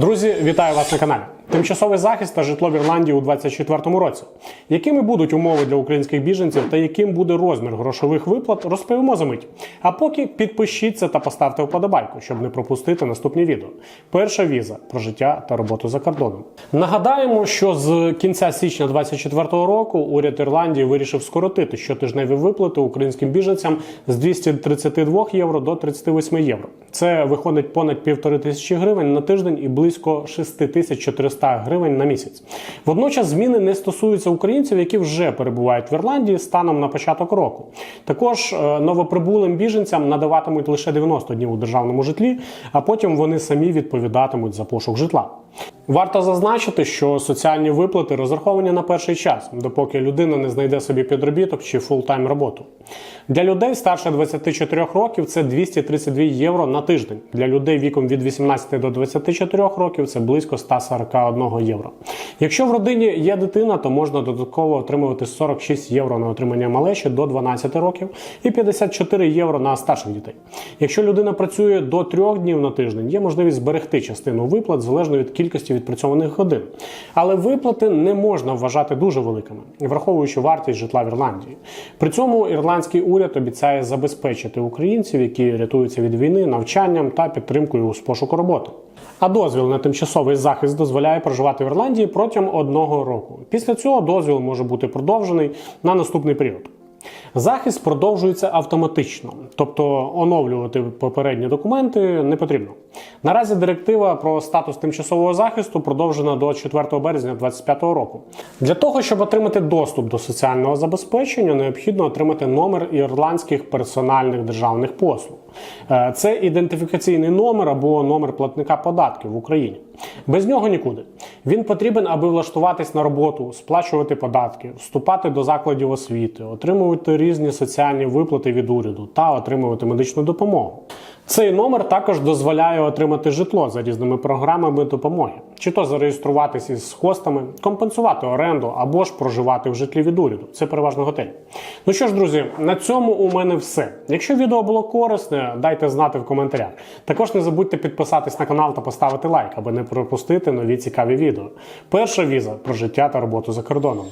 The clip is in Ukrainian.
Друзі, вітаю вас на каналі. Тимчасовий захист та житло в Ірландії у 2024 році. Якими будуть умови для українських біженців та яким буде розмір грошових виплат, розповімо за мить. А поки підпишіться та поставте вподобайку, щоб не пропустити наступні відео. Перша віза про життя та роботу за кордоном. Нагадаємо, що з кінця січня 2024 року уряд Ірландії вирішив скоротити щотижневі виплати українським біженцям з 232 євро до 38 євро. Це виходить понад півтори тисячі гривень на тиждень і близько 6400 гривень на місяць. Водночас зміни не стосуються українців, які вже перебувають в Ірландії станом на початок року. Також е, новоприбулим біженцям надаватимуть лише 90 днів у державному житлі, а потім вони самі відповідатимуть за пошук житла. Варто зазначити, що соціальні виплати розраховані на перший час, допоки людина не знайде собі підробіток чи фултайм роботу. Для людей старше 24 років це 232 євро на тиждень. Для людей віком від 18 до 24 років це близько 141 євро. Якщо в родині є дитина, то можна додатково отримувати 46 євро на отримання малечі до 12 років і 54 євро на старших дітей. Якщо людина працює до 3 днів на тиждень, є можливість зберегти частину виплат залежно від кількості відпрацьованих годин. Але виплати не можна вважати дуже великими, враховуючи вартість житла в Ірландії. При цьому ірландський уряд обіцяє забезпечити українців, які рятуються від війни, навчанням та підтримкою з пошуку роботи. А дозвіл на тимчасовий захист дозволяє проживати в Ірландії протягом одного року. Після цього дозвіл може бути продовжений на наступний період. Захист продовжується автоматично, тобто оновлювати попередні документи не потрібно. Наразі директива про статус тимчасового захисту продовжена до 4 березня 2025 року. Для того, щоб отримати доступ до соціального забезпечення, необхідно отримати номер ірландських персональних державних послуг. Е, Це ідентифікаційний номер або номер платника податків в Україні. Без нього нікуди. Він потрібен, аби влаштуватись на роботу, сплачувати податки, вступати до закладів освіти, отримувати різні соціальні виплати від уряду та отримувати медичну допомогу. Цей номер також дозволяє отримати житло за різними програмами допомоги, чи то зареєструватися із хостами, компенсувати оренду або ж проживати в житлі від уряду. Це переважно готель. Ну що ж, друзі, на цьому у мене все. Якщо відео було корисне, дайте знати в коментарях. Також не забудьте підписатись на канал та поставити лайк, аби не пропустити нові цікаві відео. Перша віза про життя та роботу за кордоном.